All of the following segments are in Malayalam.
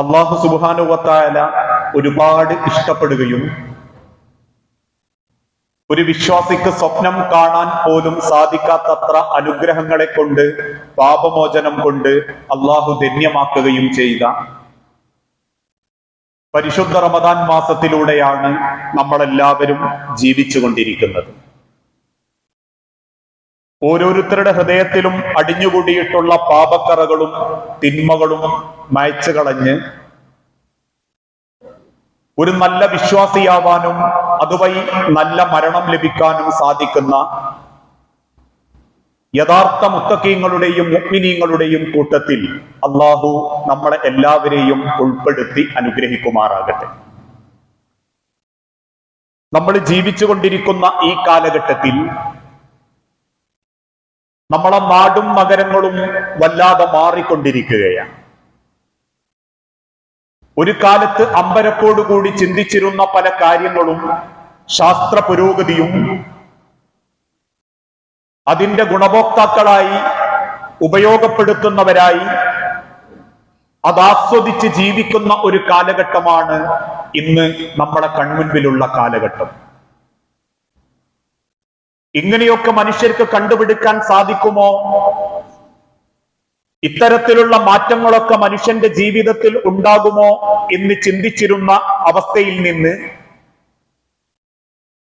അള്ളാഹു സുബാനുവത്തായ ഒരുപാട് ഇഷ്ടപ്പെടുകയും ഒരു വിശ്വാസിക്ക് സ്വപ്നം കാണാൻ പോലും സാധിക്കാത്തത്ര അനുഗ്രഹങ്ങളെ കൊണ്ട് പാപമോചനം കൊണ്ട് അള്ളാഹു ധന്യമാക്കുകയും ചെയ്ത പരിശുദ്ധ റമദാൻ മാസത്തിലൂടെയാണ് നമ്മളെല്ലാവരും ജീവിച്ചുകൊണ്ടിരിക്കുന്നത്. ഓരോരുത്തരുടെ ഹൃദയത്തിലും അടിഞ്ഞുകൂടിയിട്ടുള്ള പാപക്കറകളും തിന്മകളും മയച്ചു കളഞ്ഞ് ഒരു നല്ല വിശ്വാസിയാവാനും അതുവഴി നല്ല മരണം ലഭിക്കാനും സാധിക്കുന്ന യഥാർത്ഥ മുത്തക്കീങ്ങളുടെയും മുക്മിനീങ്ങളുടെയും കൂട്ടത്തിൽ അള്ളാഹു നമ്മളെ എല്ലാവരെയും ഉൾപ്പെടുത്തി അനുഗ്രഹിക്കുമാറാകട്ടെ. നമ്മൾ ജീവിച്ചുകൊണ്ടിരിക്കുന്ന ഈ കാലഘട്ടത്തിൽ നമ്മളെ നാടും നഗരങ്ങളും വല്ലാതെ മാറിക്കൊണ്ടിരിക്കുകയാണ്. ഒരു കാലത്ത് അമ്പരപ്പോടുകൂടി ചിന്തിച്ചിരുന്ന പല കാര്യങ്ങളും ശാസ്ത്ര പുരോഗതിയും അതിന്റെ ഗുണഭോക്താക്കളായി ഉപയോഗപ്പെടുത്തുന്നവരായി അതാസ്വദിച്ച് ജീവിക്കുന്ന ഒരു കാലഘട്ടമാണ് ഇന്ന് നമ്മുടെ കൺമുൻപിലുള്ള കാലഘട്ടം. ഇങ്ങനെയൊക്കെ മനുഷ്യർക്ക് കണ്ടുപിടിക്കാൻ സാധിക്കുമോ? ഇത്തരത്തിലുള്ള മാറ്റങ്ങളൊക്കെ മനുഷ്യന്റെ ജീവിതത്തിൽ ഉണ്ടാകുമോ എന്ന് ചിന്തിച്ചിരുന്ന അവസ്ഥയിൽ നിന്ന്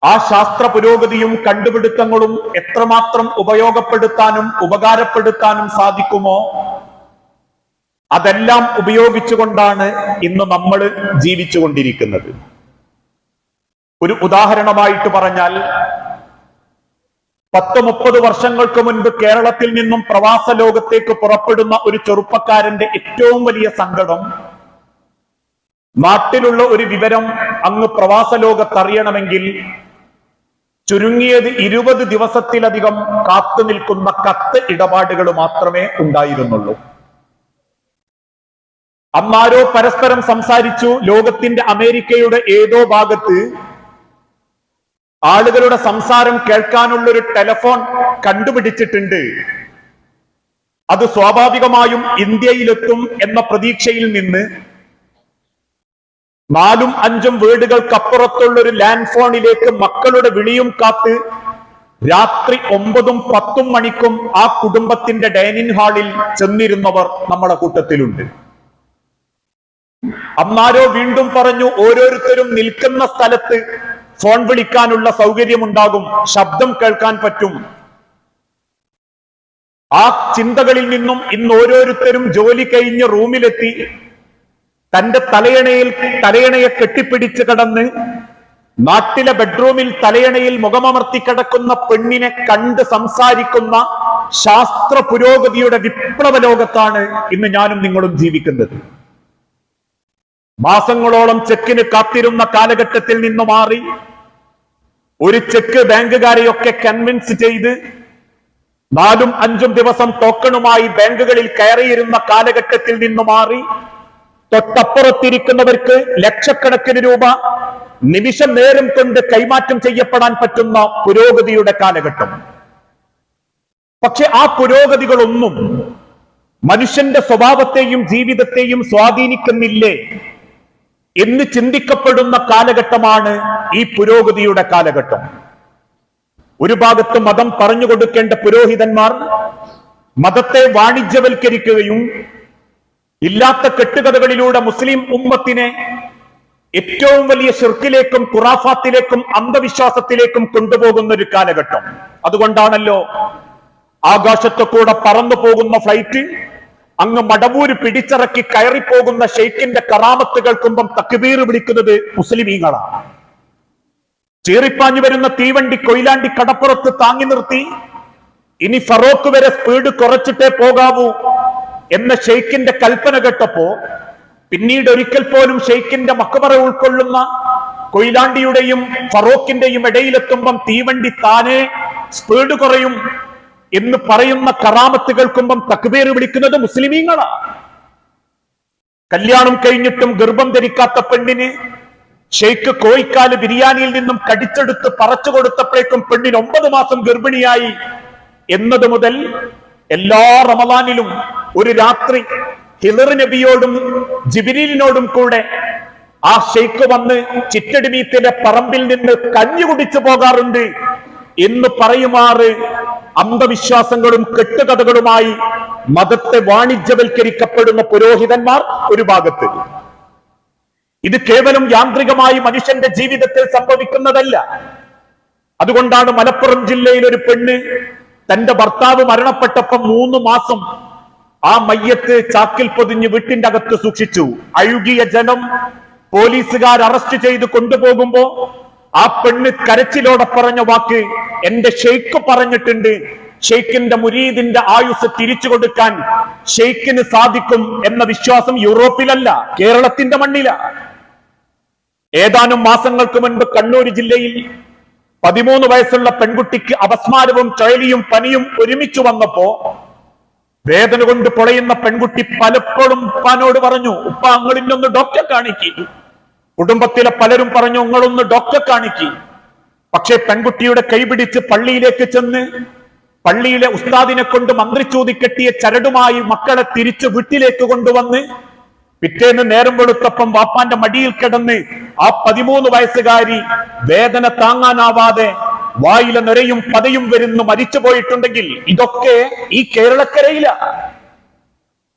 ആ ശാസ്ത്ര പുരോഗതിയും കണ്ടുപിടുത്തങ്ങളും എത്രമാത്രം ഉപയോഗപ്പെടുത്താനും ഉപകാരപ്പെടുത്താനും സാധിക്കുമോ? അതെല്ലാം ഉപയോഗിച്ചുകൊണ്ടാണ് ഇന്ന് നമ്മൾ ജീവിച്ചുകൊണ്ടിരിക്കുന്നത്. ഒരു ഉദാഹരണമായിട്ട് പറഞ്ഞാൽ പത്ത് മുപ്പത് വർഷങ്ങൾക്ക് മുൻപ് കേരളത്തിൽ നിന്നും പ്രവാസ ലോകത്തേക്ക് പുറപ്പെടുന്ന ഒരു ചെറുപ്പക്കാരന്റെ ഏറ്റവും വലിയ സങ്കടം നാട്ടിലുള്ള ഒരു വിവരം അങ്ങ് പ്രവാസ ലോകത്തറിയണമെങ്കിൽ ചുരുങ്ങിയത് ഇരുപത് ദിവസത്തിലധികം കാത്തു നിൽക്കുന്ന കത്ത് ഇടപാടുകൾ മാത്രമേ ഉണ്ടായിരുന്നുള്ളൂ. അന്നാരോ പരസ്പരം സംസാരിച്ചു ലോകത്തിന്റെ അമേരിക്കയുടെ ഏതോ ഭാഗത്ത് ആളുകളുടെ സംസാരം കേൾക്കാനുള്ള ഒരു ടെലഫോൺ കണ്ടുപിടിച്ചിട്ടുണ്ട്. അത് സ്വാഭാവികമായും ഇന്ത്യയിലെത്തും എന്ന പ്രതീക്ഷയിൽ നിന്ന് നാലും അഞ്ചും വീടുകൾക്കപ്പുറത്തുള്ള ഒരു ലാൻഡ് ഫോണിലേക്ക് മക്കളുടെ വിളിയും കാത്ത് രാത്രി ഒമ്പതും പത്തും മണിക്കും ആ കുടുംബത്തിന്റെ ഡൈനിങ് ഹാളിൽ ചെന്നിരുന്നവർ നമ്മുടെ കൂട്ടത്തിലുണ്ട്. അന്നാരോ വീണ്ടും പറഞ്ഞു ഓരോരുത്തരും നിൽക്കുന്ന സ്ഥലത്ത് ഫോൺ വിളിക്കാനുള്ള സൗകര്യമുണ്ടാകും ശബ്ദം കേൾക്കാൻ പറ്റും. ആ ചിന്തകളിൽ നിന്നും ഇന്ന് ഓരോരുത്തരും ജോലി കഴിഞ്ഞ് റൂമിലെത്തി തന്റെ തലയണയിൽ തലയണയെ കെട്ടിപ്പിടിച്ച് കടന്ന് നാട്ടിലെ ബെഡ്റൂമിൽ തലയണയിൽ മുഖമമർത്തി കിടക്കുന്ന പെണ്ണിനെ കണ്ട് സംസാരിക്കുന്ന ശാസ്ത്ര പുരോഗതിയുടെ വിപ്ലവ ലോകത്താണ് ഇന്ന് ഞാനും നിങ്ങളും ജീവിക്കുന്നത്. മാസങ്ങളോളം ചെക്കിന് കാത്തിരുന്ന കാലഘട്ടത്തിൽ നിന്ന് മാറി ഒരു ചെക്ക് ബാങ്കുകാരെയൊക്കെ കൺവിൻസ് ചെയ്ത് നാലും അഞ്ചും ദിവസം ടോക്കണുമായി ബാങ്കുകളിൽ കയറിയിരുന്ന കാലഘട്ടത്തിൽ നിന്ന് മാറി തൊട്ടപ്പുറത്തിരിക്കുന്നവർക്ക് ലക്ഷക്കണക്കിന് രൂപ നിമിഷം നേരം കൊണ്ട് കൈമാറ്റം ചെയ്യപ്പെടാൻ പറ്റുന്ന പുരോഗതിയുടെ കാലഘട്ടം. പക്ഷെ ആ പുരോഗതികളൊന്നും മനുഷ്യന്റെ സ്വഭാവത്തെയും ജീവിതത്തെയും സ്വാധീനിക്കുന്നില്ലേ? എന്ന് ചിന്തിക്കപ്പെടുന്ന കാലഘട്ടമാണ് ഈ പുരോഗതിയുടെ കാലഘട്ടം. ഒരു ഭാഗത്ത് മതം പറഞ്ഞു കൊടുക്കേണ്ട പുരോഹിതന്മാർ മതത്തെ വാണിജ്യവൽക്കരിക്കുകയും ഇല്ലാത്ത കെട്ടുകഥകളിലൂടെ മുസ്ലിം ഉമ്മത്തിനെ ഏറ്റവും വലിയ ഷിർക്കിലേക്കും ഖുറാഫാത്തിലേക്കും അന്ധവിശ്വാസത്തിലേക്കും കൊണ്ടുപോകുന്ന ഒരു കാലഘട്ടം. അതുകൊണ്ടാണല്ലോ ആകാശത്തു കൂടെ പറന്നു പോകുന്ന ഫ്ലൈറ്റ് അങ്ങ് മടവൂര് പിടിച്ചിറക്കി കയറിപ്പോകുന്ന ഷെയ്ഖിന്റെ കറാമത്ത് കേൾക്കുമ്പം തക്കുബീർ വിളിക്കുന്നത് മുസ്ലിമീങ്ങളാണ്. ചീറിപ്പാഞ്ഞു വരുന്ന തീവണ്ടി കൊയിലാണ്ടി കടപ്പുറത്ത് താങ്ങി നിർത്തി. ഇനി ഫറോക്ക് വരെ സ്പീഡ് കുറച്ചിട്ടേ പോകാവൂ എന്ന ഷെയ്ഖിന്റെ കൽപ്പന കേട്ടപ്പോ പിന്നീട് ഒരിക്കൽ പോലും ഷെയ്ഖിന്റെ മക്കബറ ഉൾക്കൊള്ളുന്ന കൊയിലാണ്ടിയുടെയും ഫറോക്കിന്റെയും ഇടയിലെത്തുമ്പം തീവണ്ടി താനെ സ്പീഡ് കുറയും എന്ന് പറയുന്ന കറാമത്ത് കേൾക്കുമ്പം തക്ബീർ വിളിക്കുന്നത് മുസ്ലിമീങ്ങളാണ്. കല്യാണം കഴിഞ്ഞിട്ടും ഗർഭം ധരിക്കാത്ത പെണ്ണിന് ഷെയ്ഖ് കോയിക്കാൽ ബിരിയാണിയിൽ നിന്നും കടിച്ചെടുത്ത് പറച്ചു കൊടുത്തപ്പോഴേക്കും പെണ്ണിന് ഒമ്പത് മാസം ഗർഭിണിയായി. എന്നത് മുതൽ എല്ലാ റമദാനിലും ഒരു രാത്രി ഹിലറി നബിയോടും ജിബിരിലിനോടും കൂടെ ആ ഷെയ്ഖ് വന്ന് ചിറ്റടിമീത്തിന്റെ പറമ്പിൽ നിന്ന് കഞ്ഞി കുടിച്ചു പോകാറുണ്ട്. എന്ന് പറയുമാറ് അന്ധവിശ്വാസങ്ങളും കെട്ടുകഥകളുമായി മതത്തെ വാണിജ്യവൽക്കരിക്കപ്പെടുന്ന പുരോഹിതന്മാർ ഒരു ഭാഗത്ത്. ഇത് കേവലം യാന്ത്രികമായി മനുഷ്യന്റെ ജീവിതത്തിൽ സംഭവിക്കുന്നതല്ല. അതുകൊണ്ടാണ് മലപ്പുറം ജില്ലയിൽ ഒരു പെണ്ണ് തന്റെ ഭർത്താവ് മരണപ്പെട്ടപ്പം മൂന്ന് മാസം ആ മയ്യത്ത് ചാക്കിൽ പൊതിഞ്ഞ് വീട്ടിന്റെ അകത്ത് സൂക്ഷിച്ചു. അഴുകിയ ജനം പോലീസുകാർ അറസ്റ്റ് ചെയ്ത് കൊണ്ടുപോകുമ്പോ ആ പെണ്ണ് കരച്ചിലോടെ പറഞ്ഞ വാക്ക് എന്റെ ഷെയ്ഖ് പറഞ്ഞിട്ടുണ്ട്. ഷെയ്ഖിന്റെ മുരീദിന്റെ ആയുസ് തിരിച്ചു കൊടുക്കാൻ ഷെയ്ഖിന് സാധിക്കും എന്ന വിശ്വാസം യൂറോപ്പിലല്ല കേരളത്തിന്റെ മണ്ണില. ഏതാനും മാസങ്ങൾക്ക് മുൻപ് കണ്ണൂർ ജില്ലയിൽ പതിമൂന്ന് വയസ്സുള്ള പെൺകുട്ടിക്ക് അപസ്മാരവും ചുഴലിയും പനിയും ഒരുമിച്ച് വന്നപ്പോ വേദന കൊണ്ട് പൊളയുന്ന പെൺകുട്ടി പലപ്പോഴും ഉപ്പാനോട് പറഞ്ഞു ഉപ്പ അങ്ങളിന്നൊന്ന് ഡോക്ടറെ കാണിക്കി. കുടുംബത്തിലെ പലരും പറഞ്ഞു നിങ്ങളൊന്ന് ഡോക്ടറെ കാണിക്കി. പക്ഷേ പെൺകുട്ടിയുടെ കൈപിടിച്ച് പള്ളിയിലേക്ക് ചെന്ന് പള്ളിയിലെ ഉസ്താദിനെ കൊണ്ട് മന്ത്രിച്ചൂതി കെട്ടിയ ചരടുമായി മക്കളെ തിരിച്ച് വീട്ടിലേക്ക് കൊണ്ടുവന്ന് പിറ്റേന്ന് നേരം വെളുത്തപ്പം വാപ്പാന്റെ മടിയിൽ കിടന്ന് ആ പതിമൂന്ന് വയസ്സുകാരി വേദന താങ്ങാനാവാതെ വായിലെ നിരയും പതയും വരുന്നു മരിച്ചു പോയിട്ടുണ്ടെങ്കിൽ ഇതൊക്കെ ഈ കേരളക്കരയില.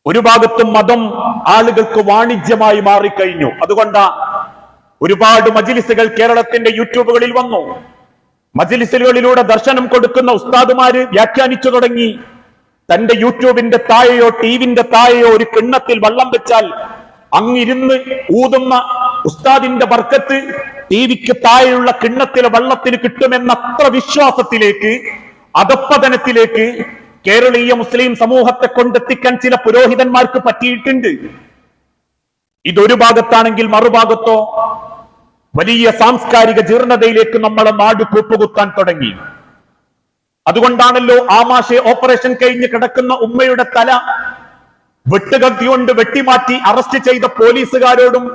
ഒരു ഭാഗത്തും മതം ആളുകൾക്ക് വാണിജ്യമായി മാറിക്കഴിഞ്ഞു. അതുകൊണ്ടാ ഒരുപാട് മജിലിസുകൾ കേരളത്തിന്റെ യൂട്യൂബുകളിൽ വന്നു. മജിലിസുകളിലൂടെ ദർശനം കൊടുക്കുന്ന ഉസ്താദുമാര് വ്യാഖ്യാനിച്ചു തുടങ്ങി. തന്റെ യൂട്യൂബിന്റെ താഴെയോ ടിവിന്റെ താഴെയോ ഒരു കിണ്ണത്തിൽ വെള്ളം വെച്ചാൽ അങ്ങിരുന്ന് ഊതുന്ന ഉസ്താദിന്റെ ബർക്കത്ത് ടിവിക്ക് താഴെയുള്ള കിണ്ണത്തിലെ വെള്ളത്തിന് കിട്ടുമെന്ന അത്ര വിശ്വാസത്തിലേക്ക് അധപ്പതനത്തിലേക്ക് കേരളീയ മുസ്ലിം സമൂഹത്തെ കൊണ്ടെത്തിക്കാൻ ചില പുരോഹിതന്മാർക്ക് പറ്റിയിട്ടുണ്ട്. ഇതൊരു ഭാഗത്താണെങ്കിൽ മറുഭാഗത്തോ വലിയ സാംസ്കാരിക ജീർണതയിലേക്ക് നമ്മളെ നാട് കൂപ്പുകുത്താൻ തുടങ്ങി. അതുകൊണ്ടാണല്ലോ ആമാശയ ഓപ്പറേഷൻ കഴിഞ്ഞ് കിടക്കുന്ന ഉമ്മയുടെ തല വെട്ടുകത്തി കൊണ്ട് വെട്ടിമാറ്റി അറസ്റ്റ് ചെയ്ത പോലീസുകാരോടും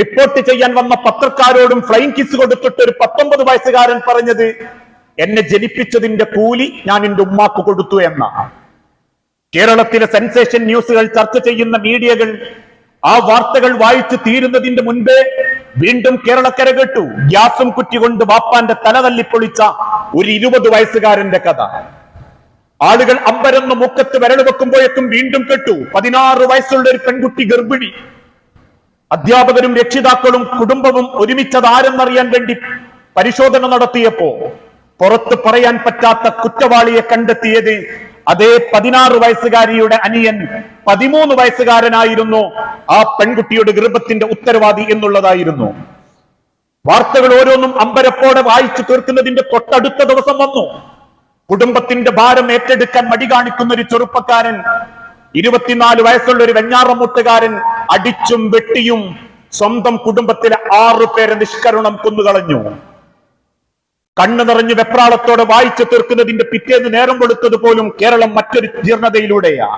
റിപ്പോർട്ട് ചെയ്യാൻ വന്ന പത്രക്കാരോടും ഫ്ലൈങ് കിസ് കൊടുത്തിട്ട് ഒരു പത്തൊമ്പത് വയസ്സുകാരൻ പറഞ്ഞത് എന്നെ ജനിപ്പിച്ചതിന്റെ കൂലി ഞാൻ എന്റെ ഉമ്മാക്ക് കൊടുത്തു എന്ന. കേരളത്തിലെ സെൻസേഷൻ ന്യൂസുകൾ ചർച്ച ചെയ്യുന്ന മീഡിയകൾ ആ വാർത്തകൾ വായിച്ചു തീരുന്നതിന്റെ മുൻപേ വീണ്ടും കേരളക്കര കേട്ടു. ഗ്യാസും കുറ്റി കൊണ്ട് വാപ്പാന്റെ തല തല്ലിപ്പൊളിച്ച ഒരു ഇരുപത് വയസ്സുകാരന്റെ കഥ. ആളുകൾ അമ്പരന്ന് മുക്കത്ത് വിരൽ വെക്കുമ്പോഴേക്കും വീണ്ടും കേട്ടു. പതിനാറ് വയസ്സുള്ള ഒരു പെൺകുട്ടി ഗർഭിണി. അധ്യാപകരും രക്ഷിതാക്കളും കുടുംബവും ഒരുമിച്ചത് ആരെന്നറിയാൻ വേണ്ടി പരിശോധന നടത്തിയപ്പോ പുറത്ത് പറയാൻ പറ്റാത്ത കുറ്റവാളിയെ കണ്ടെത്തിയത് അതേ പതിനാറ് വയസ്സുകാരിയുടെ അനിയൻ പതിമൂന്ന് വയസ്സുകാരനായിരുന്നു. ആ പെൺകുട്ടിയുടെ ഗർഭത്തിന്റെ ഉത്തരവാദി എന്നുള്ളതായിരുന്നു. വാർത്തകൾ ഓരോന്നും അമ്പരപ്പോടെ വായിച്ചു തീർക്കുന്നതിന്റെ തൊട്ടടുത്ത ദിവസം വന്നു. കുടുംബത്തിന്റെ ഭാരം ഏറ്റെടുക്കാൻ മടി കാണിക്കുന്ന ഒരു ചെറുപ്പക്കാരൻ ഇരുപത്തിനാല് വയസ്സുള്ള ഒരു വെഞ്ഞാറമ്മൂട്ടുകാരൻ അടിച്ചും വെട്ടിയും സ്വന്തം കുടുംബത്തിലെ ആറു പേരെ നിഷ്കരണം കൊന്നുകളഞ്ഞു. കണ്ണു നിറഞ്ഞു വെപ്രാളത്തോടെ വായിച്ചു തീർക്കുന്നതിന്റെ പിറ്റേന്ന് നേരം കൊടുത്തത് പോലും കേരളം മറ്റൊരു ജീർണതയിലൂടെയാ.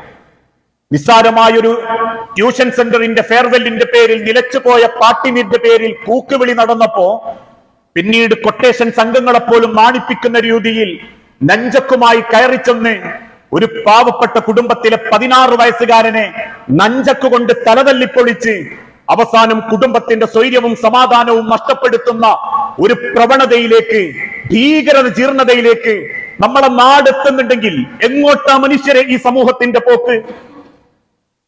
നിസ്സാരമായൊരു ട്യൂഷൻ സെന്ററിന്റെ ഫെയർവെല്ലിന്റെ പേരിൽ നിലച്ചുപോയ പാട്ടിനിന്റെ പേരിൽ കൂക്കുവിളി നടന്നപ്പോ പിന്നീട് കൊട്ടേഷൻ സംഘങ്ങളെ പോലും നാണിപ്പിക്കുന്ന രീതിയിൽ നഞ്ചക്കുമായി കയറിച്ചെന്ന് ഒരു പാവപ്പെട്ട കുടുംബത്തിലെ പതിനാറ് വയസ്സുകാരനെ നഞ്ചക്കുകൊണ്ട് തലതല്ലിപ്പൊളിച്ച് അവസാനം കുടുംബത്തിന്റെ സ്വൈര്യവും സമാധാനവും നഷ്ടപ്പെടുത്തുന്ന ഒരു പ്രവണതയിലേക്ക് ഭീകര ജീർണതയിലേക്ക് നമ്മളെ നാടെത്തുന്നുണ്ടെങ്കിൽ എങ്ങോട്ടാ മനുഷ്യരെ ഈ സമൂഹത്തിന്റെ പോക്ക്?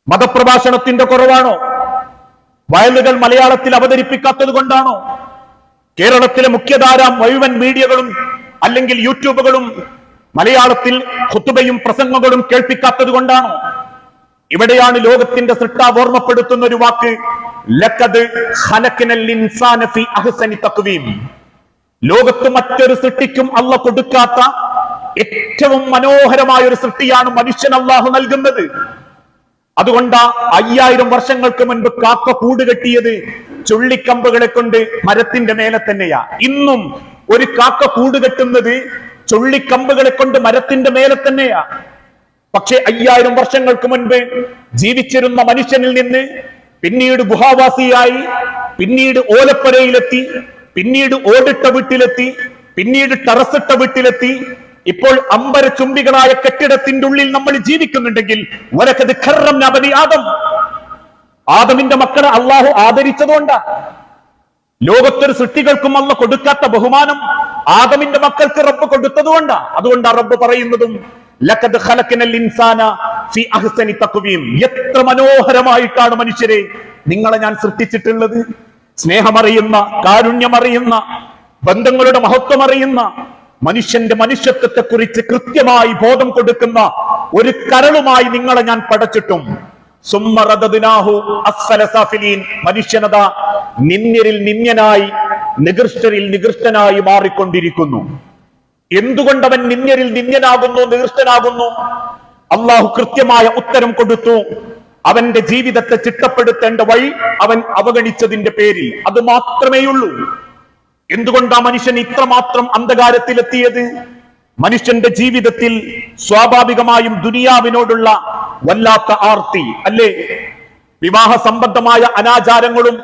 മതപ്രഭാഷണത്തിന്റെ കുറവാണോ? വയലുകൾ മലയാളത്തിൽ അവതരിപ്പിക്കാത്തത് കൊണ്ടാണോ? കേരളത്തിലെ മുഖ്യധാര മുഴുവൻ മീഡിയകളും അല്ലെങ്കിൽ യൂട്യൂബുകളും മലയാളത്തിൽ ഖുത്തുബയും പ്രസംഗങ്ങളും കേൾപ്പിക്കാത്തത് കൊണ്ടാണോ? ഇവിടെയാണ് ലോകത്തിന്റെ സൃഷ്ടാവ് ഓർമ്മപ്പെടുത്തുന്ന ഒരു വാക്ക് ലോകത്ത് മറ്റൊരു സൃഷ്ടിക്കും അല്ല കൊടുക്കാത്ത ഏറ്റവും മനോഹരമായ ഒരു സൃഷ്ടിയാണ് മനുഷ്യൻ അള്ളാഹു നൽകുന്നത്. അതുകൊണ്ട് അയ്യായിരം വർഷങ്ങൾക്ക് മുൻപ് കാക്ക കൂട് കെട്ടിയത് ചുള്ളിക്കമ്പുകളെ കൊണ്ട് മരത്തിന്റെ മേലെ തന്നെയാ. ഇന്നും ഒരു കാക്ക കൂട് കെട്ടുന്നത് ചുള്ളിക്കമ്പുകളെ കൊണ്ട് മരത്തിന്റെ മേലെ തന്നെയാ. പക്ഷെ അയ്യായിരം വർഷങ്ങൾക്ക് മുൻപ് ജീവിച്ചിരുന്ന മനുഷ്യനിൽ നിന്ന് പിന്നീട് ഗുഹാവാസിയായി പിന്നീട് ഓലപ്പരയിലെത്തി പിന്നീട് ഓടിട്ട വീട്ടിലെത്തി പിന്നീട് ടെറസിട്ട വീട്ടിലെത്തി. ഇപ്പോൾ അമ്പര ചുംബികളായ കെട്ടിടത്തിന്റെ ഉള്ളിൽ നമ്മൾ ജീവിക്കുന്നുണ്ടെങ്കിൽ വരക്കത് ഖർറം ആദം. ആദമിന്റെ മക്കളെ അള്ളാഹു ആദരിച്ചതുകൊണ്ടാ. ലോകത്തൊരു സൃഷ്ടികൾക്കും അല്ല കൊടുക്കാത്ത ബഹുമാനം ആദമിന്റെ മക്കൾക്ക് റബ്ബ് കൊടുത്തതുകൊണ്ടാ. അതുകൊണ്ടാ റബ്ബ് പറയുന്നതും ലഖദ് ഖലഖനൽ ഇൻസാന എത്ര മനോഹരമായിട്ടാണ് മനുഷ്യരെ. നിങ്ങളെ ഞാൻ സൃഷ്ടിച്ചിട്ടുള്ളത് സ്നേഹമറിയുന്ന കാരുണ്യമറിയുന്ന ബന്ധങ്ങളുടെ മഹത്വം അറിയുന്ന മനുഷ്യന്റെ മനുഷ്യത്വത്തെ കുറിച്ച് കൃത്യമായി ബോധം കൊടുക്കുന്ന ഒരു കരളുമായി നിങ്ങളെ ഞാൻ പടച്ചിട്ടും. മനുഷ്യനത നിന്യരിൽ നിന്യനായി നികൃഷ്ടരിൽ നികൃഷ്ടനായി മാറിക്കൊണ്ടിരിക്കുന്നു. എന്തുകൊണ്ടവൻ നിന്യരിൽ നിന്യനാകുന്നു നികൃഷ്ടനാകുന്നു? അള്ളാഹു കൃത്യമായ ഉത്തരം കൊടുത്തു. അവന്റെ ജീവിതത്തെ ചിട്ടപ്പെടുത്തേണ്ട വഴി അവൻ അവഗണിച്ചതിന്റെ പേരിൽ. അത് മാത്രമേയുള്ളൂ. എന്തുകൊണ്ടാ മനുഷ്യൻ ഇത്രമാത്രം അന്ധകാരത്തിലെത്തിയത്? മനുഷ്യന്റെ ജീവിതത്തിൽ സ്വാഭാവികമായും ദുനിയാവിനോടുള്ള വല്ലാത്ത ആർത്തി അല്ലേ? വിവാഹ സംബന്ധമായ അനാചാരങ്ങളും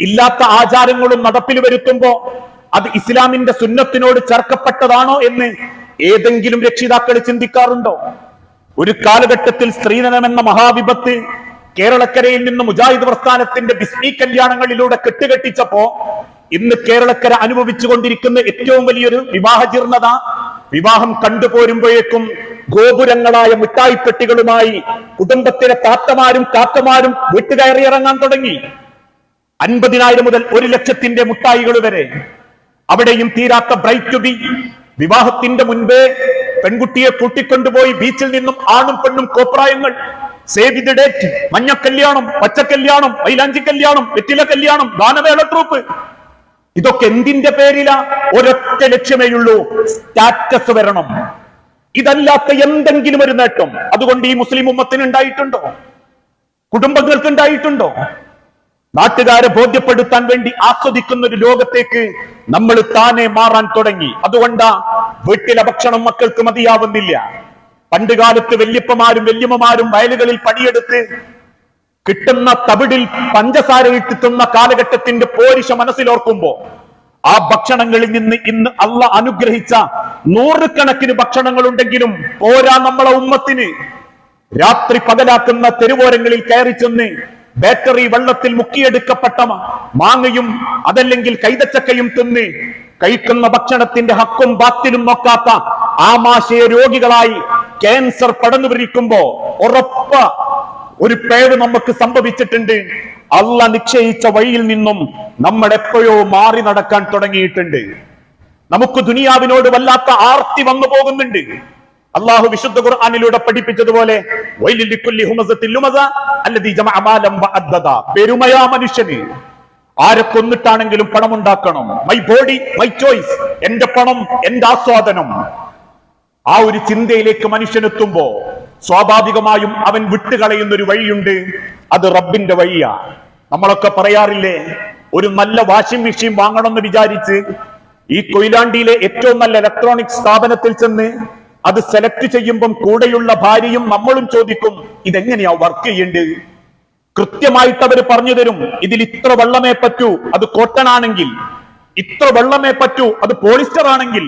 ഇല്ലാത്ത ആചാരങ്ങളും നടപ്പിൽ വരുത്തുമ്പോ അത് ഇസ്ലാമിന്റെ സുന്നത്തിനോട് ചേർക്കപ്പെട്ടതാണോ എന്ന് ഏതെങ്കിലും രക്ഷിതാക്കൾ ചിന്തിക്കാറുണ്ടോ? ഒരു കാലഘട്ടത്തിൽ സ്ത്രീധനം എന്ന മഹാവിപത്ത് കേരളക്കരയിൽ നിന്ന് മുജാഹിദ് പ്രസ്ഥാനത്തിന്റെ ബിസ്മി കല്യാണങ്ങളിലൂടെ കെട്ടുകെട്ടിച്ചപ്പോ ഇന്ന് കേരളക്കര അനുഭവിച്ചു കൊണ്ടിരിക്കുന്ന ഏറ്റവും വലിയൊരു വിവാഹ ജീർണത വിവാഹം കണ്ടുപോരുമ്പോഴേക്കും ഗോപുരങ്ങളായ മിഠായിപ്പെട്ടികളുമായി കുടുംബത്തിലെ താത്തമാരും കാക്കമാരും വീട്ടുകയറി ഇറങ്ങാൻ തുടങ്ങി. അൻപതിനായിരം മുതൽ ഒരു ലക്ഷത്തിന്റെ മുട്ടായികൾ വരെ. അവിടെയും തീരാത്ത ബ്രൈറ്റ് ടു ബി വിവാഹത്തിന്റെ മുൻപേ പെൺകുട്ടിയെ കൂട്ടിക്കൊണ്ടുപോയി ബീച്ചിൽ നിന്നും ആണും പെണ്ണും കോപ്രായങ്ങൾ സേവ് ദി ഡേറ്റ് മഞ്ഞ കല്യാണം പച്ച കല്യാണം മൈലാഞ്ചി കല്യാണം വെറ്റില കല്യാണം ഗാനമേള ട്രൂപ്പ് ഇതൊക്കെ എന്തിന്റെ പേരിലാ? ഒരൊറ്റ ലക്ഷ്യമേയുള്ളൂ സ്റ്റാറ്റസ് വരണം. ഇതല്ലാത്ത എന്തെങ്കിലും ഒരു നേട്ടം അതുകൊണ്ട് ഈ മുസ്ലിം ഉമ്മത്തിന് ഉണ്ടായിട്ടുണ്ടോ? കുടുംബങ്ങൾക്ക് ഉണ്ടായിട്ടുണ്ടോ നാട്ടുകാരെ ബോധ്യപ്പെടുത്താൻ വേണ്ടി ആസ്വദിക്കുന്ന ഒരു ലോകത്തേക്ക് നമ്മൾ താനെ മാറാൻ തുടങ്ങി. അതുകൊണ്ടാ വീട്ടിലെ ഭക്ഷണം മക്കൾക്ക് മതിയാവുന്നില്ല. പണ്ട് കാലത്ത് വല്യപ്പമാരും വല്യമ്മമാരും വയലുകളിൽ പണിയെടുത്ത് കിട്ടുന്ന തവിടിൽ പഞ്ചസാര ഇട്ട് തിന്ന കാലഘട്ടത്തിന്റെ പോരിശ മനസ്സിലോർക്കുമ്പോ ആ ഭക്ഷണങ്ങളിൽ നിന്ന് ഇന്ന് അള്ള അനുഗ്രഹിച്ച നൂറുകണക്കിന് ഭക്ഷണങ്ങൾ ഉണ്ടെങ്കിലും പോരാ നമ്മളെ ഉമ്മത്തിന്. രാത്രി പകലാക്കുന്ന തെരുവോരങ്ങളിൽ കയറി ചെന്ന് ബാറ്ററി വെള്ളത്തിൽ മുക്കിയെടുക്കപ്പെട്ട മാങ്ങയും അതല്ലെങ്കിൽ കൈതച്ചക്കയും തിന്ന് കഴിക്കുന്ന ഭക്ഷണത്തിന്റെ ഹക്കും ബാത്തിലും നോക്കാത്ത ആമാശയ രോഗികളായി ക്യാൻസർ പടന്നു പിരിക്കുമ്പോ ഉറപ്പ ഒരു പേര് നമുക്ക് സംഭവിച്ചിട്ടുണ്ട്. അല്ല നിശ്ചയിച്ച വഴിയിൽ നിന്നും നമ്മൾ എപ്പോഴോ മാറി നടക്കാൻ തുടങ്ങിയിട്ടുണ്ട്. നമുക്ക് ദുനിയാവിനോട് വല്ലാത്ത ആർത്തി വന്നു പോകുന്നുണ്ട്. അള്ളാഹു വിശുദ്ധ ഖുർആനിലൂടെ പഠിപ്പിച്ചതുപോലെ ആരെ കൊന്നിട്ടാണെങ്കിലും പണം ഉണ്ടാക്കണം മൈ ബോഡി മൈ ചോയ്സ് എന്റെ പണം എന്റെ ആസ്വാദനം. ആ ഒരു ചിന്തയിലേക്ക് മനുഷ്യനെത്തുമ്പോ സ്വാഭാവികമായും അവൻ വിട്ടുകളയുന്ന ഒരു വഴിയുണ്ട്. അത് റബ്ബിന്റെ വഴിയാ. നമ്മളൊക്കെ പറയാറില്ലേ ഒരു നല്ല വാഷിംഗ് മെഷീൻ വാങ്ങണമെന്ന് വിചാരിച്ച് ഈ കൊയിലാണ്ടിയിലെ ഏറ്റവും നല്ല ഇലക്ട്രോണിക് സ്ഥാപനത്തിൽ ചെന്ന് അത് സെലക്ട് ചെയ്യുമ്പം കൂടെയുള്ള ഭാര്യയും നമ്മളും ചോദിക്കും ഇതെങ്ങനെയാ വർക്ക് ചെയ്യേണ്ടത്? കൃത്യമായിട്ട് അവർ പറഞ്ഞു തരും ഇതിൽ ഇത്ര വെള്ളമേ പറ്റൂ അത് കോട്ടൺ ആണെങ്കിൽ. ഇത്ര വെള്ളമേ പറ്റൂ അത് പോളിസ്റ്റർ ആണെങ്കിൽ.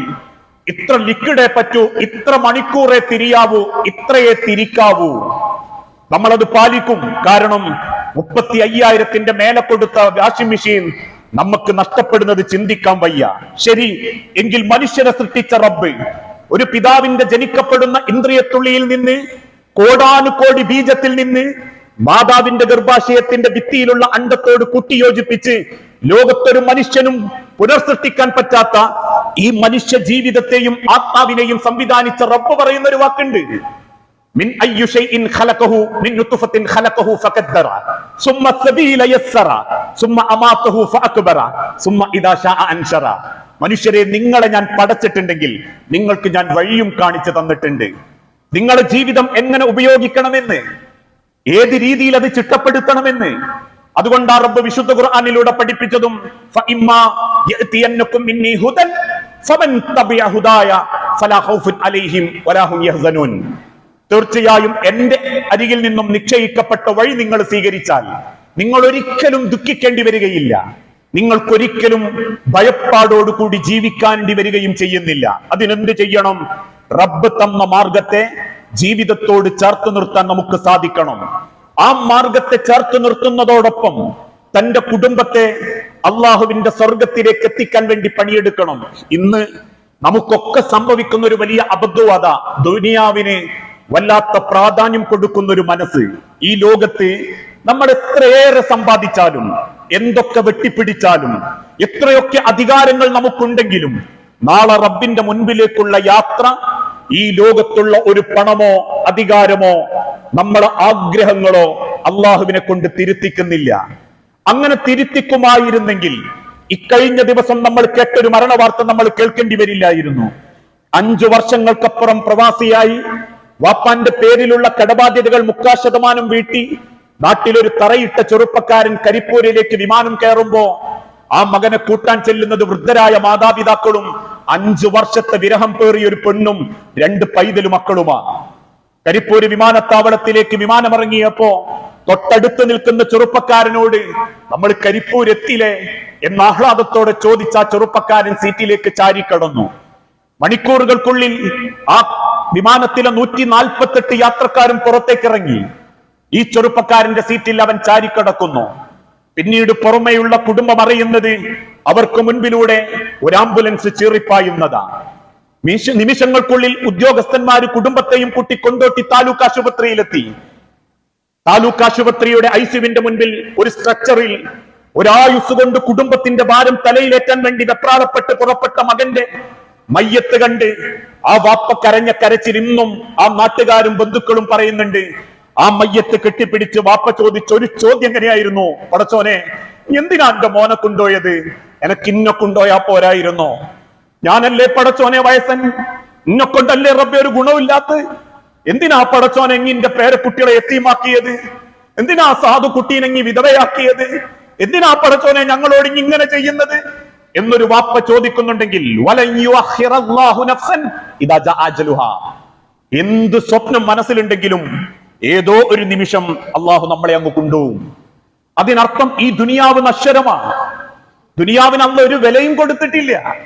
ഇത്ര ലിക്വിഡേ പറ്റൂ ഇത്ര മണിക്കൂറേ തിരിയാവൂ ഇത്രയേ തിരിക്കാവൂ. നമ്മളത് പാലിക്കും. കാരണം മുപ്പത്തി അയ്യായിരത്തിന്റെ മേലെ കൊടുത്ത വാഷിംഗ് മെഷീൻ നമുക്ക് നഷ്ടപ്പെടുന്നത് ചിന്തിക്കാൻ വയ്യ. ശരി എങ്കിൽ മനുഷ്യനെ സൃഷ്ടിച്ച റബ്ബ്. ഒരു പിതാവിന്റെ ജനിക്കപ്പെടുന്ന ഇന്ദ്രിയത്തുള്ളിയിൽ നിന്ന് കോടാനുകോടി ബീജത്തിൽ നിന്ന് മാതാവിന്റെ ഗർഭാശയത്തിന്റെ ഭിത്തിയിലുള്ള അണ്ടത്തോട് കുട്ടിയോജിപ്പിച്ച് ലോകത്തൊരു മനുഷ്യനും പുനർസൃഷ്ടിക്കാൻ പറ്റാത്ത ഈ മനുഷ്യ ജീവിതത്തെയും ആത്മാവിനെയും സംവിധാനിച്ച റബ്ബ് പറയുന്ന ഒരു വാക്കുണ്ട്. من أي شيء خلقه من نطفة خلقه فقدر ثم السبيل يسر ثم أماته فأكبر ثم إذا شاء أنشر മനുഷ്യരെ നിങ്ങളെ ഞാൻ പടച്ചിട്ടുണ്ടെങ്കിൽ നിങ്ങൾക്ക് ഞാൻ വഴിയും കാണിച്ചു തന്നിട്ടുണ്ട് നിങ്ങളുടെ ജീവിതം എങ്ങനെ ഉപയോഗിക്കണമെന്ന് ഏത് രീതിയിൽ അത് ചിട്ടപ്പെടുത്തണമെന്ന് അതുകൊണ്ട് ആ റബ്ബ് വിശുദ്ധ ഖുർആനിലൂടെ പഠിപ്പിച്ചതും ഫഇമ്മാ യഅതിയന്നകും മിന്നി ഹുദൻ ഫമൻ തബിഅ ഹുദായ ഫലാ ഖൗഫുൻ അലൈഹിം വലാ ഹും യഹ്സനൂൻ തീർച്ചയായും എന്റെ അരികിൽ നിന്നും നിശ്ചയിക്കപ്പെട്ട വഴി നിങ്ങൾ സ്വീകരിച്ചാൽ നിങ്ങൾ ഒരിക്കലും ദുഃഖിക്കേണ്ടി വരികയില്ല. നിങ്ങൾക്കൊരിക്കലും ഭയപ്പാടോടുകൂടി ജീവിക്കാണ്ടി വരികയും ചെയ്യുന്നില്ല. അതിനെന്ത് ചെയ്യണം? റബ്ബ് തന്ന മാർഗത്തെ ജീവിതത്തോട് ചേർത്ത് നിർത്താൻ നമുക്ക് സാധിക്കണം. ആ മാർഗത്തെ ചേർത്ത് നിർത്തുന്നതോടൊപ്പം തന്റെ കുടുംബത്തെ അള്ളാഹുവിന്റെ സ്വർഗത്തിലേക്ക് എത്തിക്കാൻ വേണ്ടി പണിയെടുക്കണം. ഇന്ന് നമുക്കൊക്കെ സംഭവിക്കുന്ന ഒരു വലിയ അബദ്ധവാദ ദുനിയാവിന് വല്ലാത്ത പ്രാധാന്യം കൊടുക്കുന്ന ഒരു മനസ്സ് ഈ ലോകത്ത് നമ്മൾ എത്രയേറെ സമ്പാദിച്ചാലും എന്തൊക്കെ വെട്ടിപ്പിടിച്ചാലും എത്രയൊക്കെ അധികാരങ്ങൾ നമുക്കുണ്ടെങ്കിലും നാളെ റബ്ബിന്റെ മുൻപിലേക്കുള്ള യാത്ര ഈ ലോകത്തുള്ള ഒരു പണമോ അധികാരമോ നമ്മുടെ ആഗ്രഹങ്ങളോ അള്ളാഹുവിനെ കൊണ്ട് തിരുത്തിക്കുന്നില്ല. അങ്ങനെ തിരുത്തിക്കുമായിരുന്നെങ്കിൽ ഇക്കഴിഞ്ഞ ദിവസം നമ്മൾ കേട്ടൊരു മരണവാർത്ത നമ്മൾ കേൾക്കേണ്ടി വരില്ലായിരുന്നു. അഞ്ചു വർഷങ്ങൾക്കപ്പുറം പ്രവാസിയായി വാപ്പാന്റെ പേരിലുള്ള കടബാധ്യതകൾ മുക്കാ ശതമാനം വീട്ടി നാട്ടിലൊരു തറയിട്ട ചെറുപ്പക്കാരൻ കരിപ്പൂരിലേക്ക് വിമാനം കയറുമ്പോ ആ മകനെ കൂട്ടാൻ ചെല്ലുന്നത് വൃദ്ധരായ മാതാപിതാക്കളും അഞ്ചു വർഷത്തെ വിരഹം പേറിയ ഒരു പെണ്ണും രണ്ട് പൈതലു മക്കളുമാ. കരിപ്പൂര് വിമാനത്താവളത്തിലേക്ക് വിമാനമിറങ്ങിയപ്പോ തൊട്ടടുത്ത് നിൽക്കുന്ന ചെറുപ്പക്കാരനോട് നമ്മൾ കരിപ്പൂർ എത്തിയില്ലേ? എന്ന ആഹ്ലാദത്തോടെ ചോദിച്ച ചെറുപ്പക്കാരൻ സീറ്റിലേക്ക് ചാരിക്കടന്നു. മണിക്കൂറുകൾക്കുള്ളിൽ ആ വിമാനത്തിലെ നൂറ്റി നാൽപ്പത്തെട്ട് യാത്രക്കാരും പുറത്തേക്കിറങ്ങി. ഈ ചെറുപ്പക്കാരന്റെ സീറ്റിൽ അവൻ ചാരിക്കടക്കുന്നു. പിന്നീട് പുറമെയുള്ള കുടുംബം അറിയുന്നത് അവർക്ക് മുൻപിലൂടെ ഒരു ആംബുലൻസ് ചീറിപ്പായുന്നതാണ് നിമിഷ- നിമിഷങ്ങൾക്കുള്ളിൽ ഉദ്യോഗസ്ഥന്മാർ കുടുംബത്തെയും കുട്ടി കൊണ്ടോട്ടി താലൂക്ക് ആശുപത്രിയിലെത്തി. താലൂക്ക് ആശുപത്രിയുടെ ഐസിയുവിന്റെ മുൻപിൽ ഒരു സ്ട്രക്ചറിൽ ഒരായുസ് കൊണ്ട് കുടുംബത്തിന്റെ ഭാരം തലയിലേറ്റാൻ വേണ്ടി വെപ്രാളപ്പെട്ട് പുറപ്പെട്ട മകന്റെ മയ്യത്ത് കണ്ട് ആ വാപ്പ കരഞ്ഞ കരച്ചിൽ ഇന്നും ആ നാട്ടുകാരും ബന്ധുക്കളും പറയുന്നുണ്ട്. ആ മയ്യത്ത് കെട്ടിപ്പിടിച്ച് വാപ്പ ചോദിച്ച ഒരു ചോദ്യം എങ്ങനെയായിരുന്നു? പടച്ചോനെ എന്തിനാ എന്റെ മോനെ കൊണ്ടുപോയത്? എനക്ക് ഇന്നെ കൊണ്ടുപോയാ പോരായിരുന്നോ? ഞാനല്ലേ പടച്ചോനെ വയസ്സൻ? ഇന്നെ കൊണ്ടല്ലേ റബ്ബെ ഒരു ഗുണമില്ലാത്ത എന്തിനാ പടച്ചോൻ എങ്ങിന്റെ പേരക്കുട്ടികളെ എത്തിമാക്കിയത്? എന്തിനാ സാധു കുട്ടീനെങ്ങി വിധവയാക്കിയത്? എന്തിനാ പടച്ചോനെ ഞങ്ങളോട് ഇങ്ങനെ ചെയ്യുന്നത്? എന്നൊരു വാപ്പ ചോദിക്കുന്നുണ്ടെങ്കിൽ. എന്ത് സ്വപ്നം മനസ്സിലുണ്ടെങ്കിലും ഏതോ ഒരു നിമിഷം അള്ളാഹു നമ്മളെ അങ്ങ് കൊണ്ടുപോകും. അതിനർത്ഥം ഈ ദുനിയാവ് നശ്വരമാണ്. ദുനിയാവിന് അന്ന് ഒരു വിലയും കൊടുത്തിട്ടില്ല.